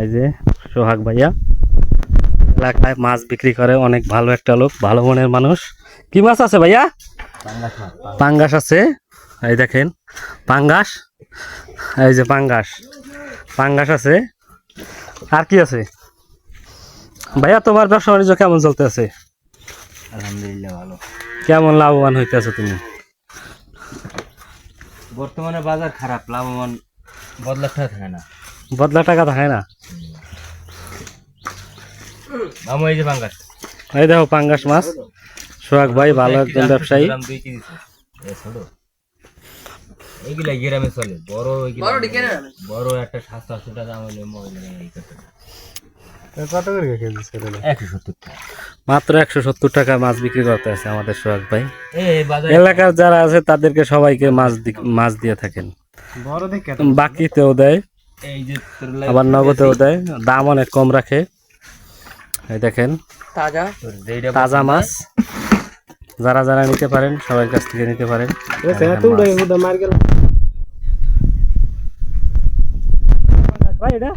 এই যে সোহাগ ভাইয়া। এলাকায় মাছ বিক্রি করে অনেক ভালো একটা লোক ভালো মনের মানুষ। কি মাছ আছে ভাইয়া? পাঙ্গাস আছে। এই দেখেন পাঙ্গাস। এই যে পাঙ্গাস। পাঙ্গাস আছে। আর কি আছে? ভাইয়া তোমার ব্যবসা বাণিজ্য কেমন চলতেছে? আলহামদুলিল্লাহ ভালো। কেমন লাভবান হইতেছো তুমি? বর্তমানে বাজার খারাপ লাভবান বদলাতে থাকে না। বদলা টাকা থাকে না। মামু এই যে বাঙ্গাস এই দেখো পাঙ্গাস মাছ। সোহাগ ভাই ভালো একজন ব্যবসায়ী। দাম দুই কেজি স্যার। এ ছোট। এইগুলা গ্রামে চলে। বড় বড় একটা সাতশো আটশো টাকা হলে মহিলা এই করতে কত করে কেজি একশো সত্তর টাকা। মাত্র একশো সত্তর টাকা মাছ বিক্রি করতে আছে আমাদের সোহাগ ভাই। এলাকার যারা আছে তাদেরকে সবাইকে মাছ মাছ দিয়ে থাকেন। বাকিতেও দেয়। আবার নগদেও দেয় দাম অনেক কম রাখে। এই দেখেন যেইটা তাজা মাছ। যারা যারা নিতে পারেন সবার কাছ থেকে নিতে পারেন। ভাই এটা?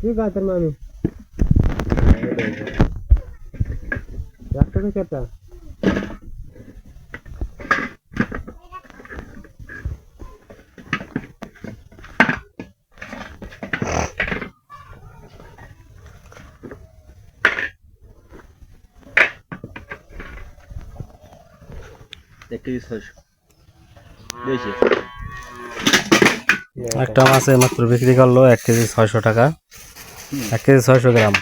কি গাছের মামি? একটা থেকে একটা মাছে মাত্র বিক্রি করল এক কেজি ছয়শো টাকা। এক কেজি ছয়শো গ্রাম।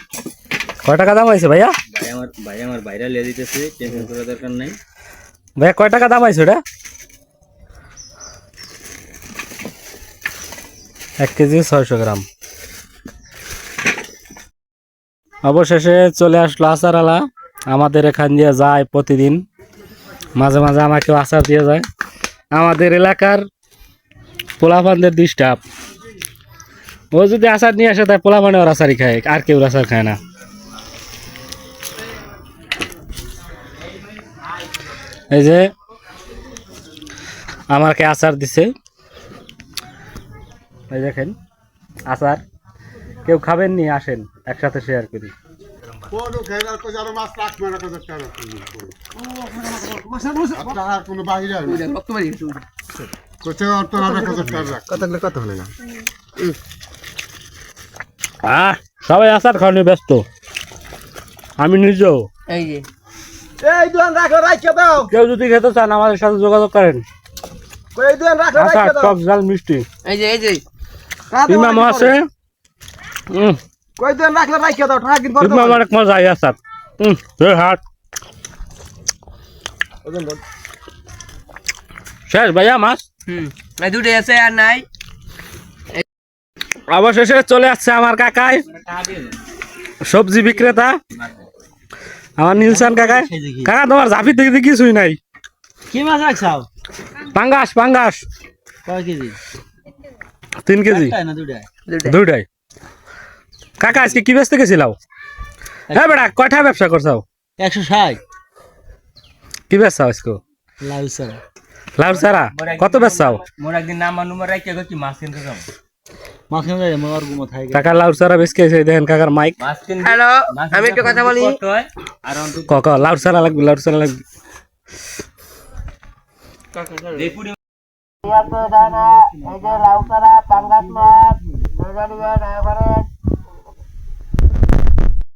কয় টাকা দাম হয়েছে ভাইয়া? ভাই আমার ভাই আমার বাইরে লিয়ে দিতেছে টেনশন করার দরকার নাই। ভাইয়া কয় টাকা দাম হয়েছে ওটা? এক কেজি ছয়শো গ্রাম। অবশেষে চলে আসলো আচার আলা। আমাদের এখান দিয়ে যায় প্রতিদিন। মাঝে মাঝে আমাকেও আচার দিয়ে যায়। আমাদের এলাকার পোলাপানদের ডিস্টার্ব। ও যদি আচার নিয়ে আসে তাই পোলাপানে ওর আচারই খায় আর কেউ আচার খায় না। এই যে আমাকে আচার দিছে। এই দেখেন আচার। কেউ খাবেন নি আসেন একসাথে শেয়ার করি। সবাই আচার খাওয়ানো ব্যস্ত। আমি নিজেও। এই দুয়ান রাখো রাখে দাও। কেউ যদি খেতে চান আমাদের সাথে যোগাযোগ করেন। এই রাখো টক ঝাল মিষ্টি। এই যে এই যে। ইমাম আছে? হুম কই দুয়ান রাখলে রাখে দাও ঠাকিন পর ইমাম অনেক মজা আচার হুম হাট শেষ ভাইয়া মাছ? হুম এই দুটোই আছে আর নাই। অবশেষে চলে আসছে আমার কাকাই। সবজি বিক্রেতা। আমার নীলসান কাকাই কাকা তোমার ঝাঁপি থেকে কিছুই নাই। কি মাছ রাখছাও? পাঙ্গাস পাঙ্গাস। কয় কেজি? তিন কেজি। দুইটাই? কাকা আজকে কি ব্যস্ত গেছিলাও? হ্যাঁ বেড়া কয়টা ব্যবসা করছাও? একশো ষাট। কি ব্যবসা আজকে? লাউ সারা লাউ সারা কত ব্যবসাও মোর একদিন নাম নুমার রাখি কি মাছ কিনতে যাব। কাকা লাউ সারা বেশ খেয়েছে দেখেন কাকার মাইক। হ্যালো আমি একটা কথা বলি। কক সারা লাগবে সারা লাগবে। এই যে লাউ সারা পাঙ্গাস মাছ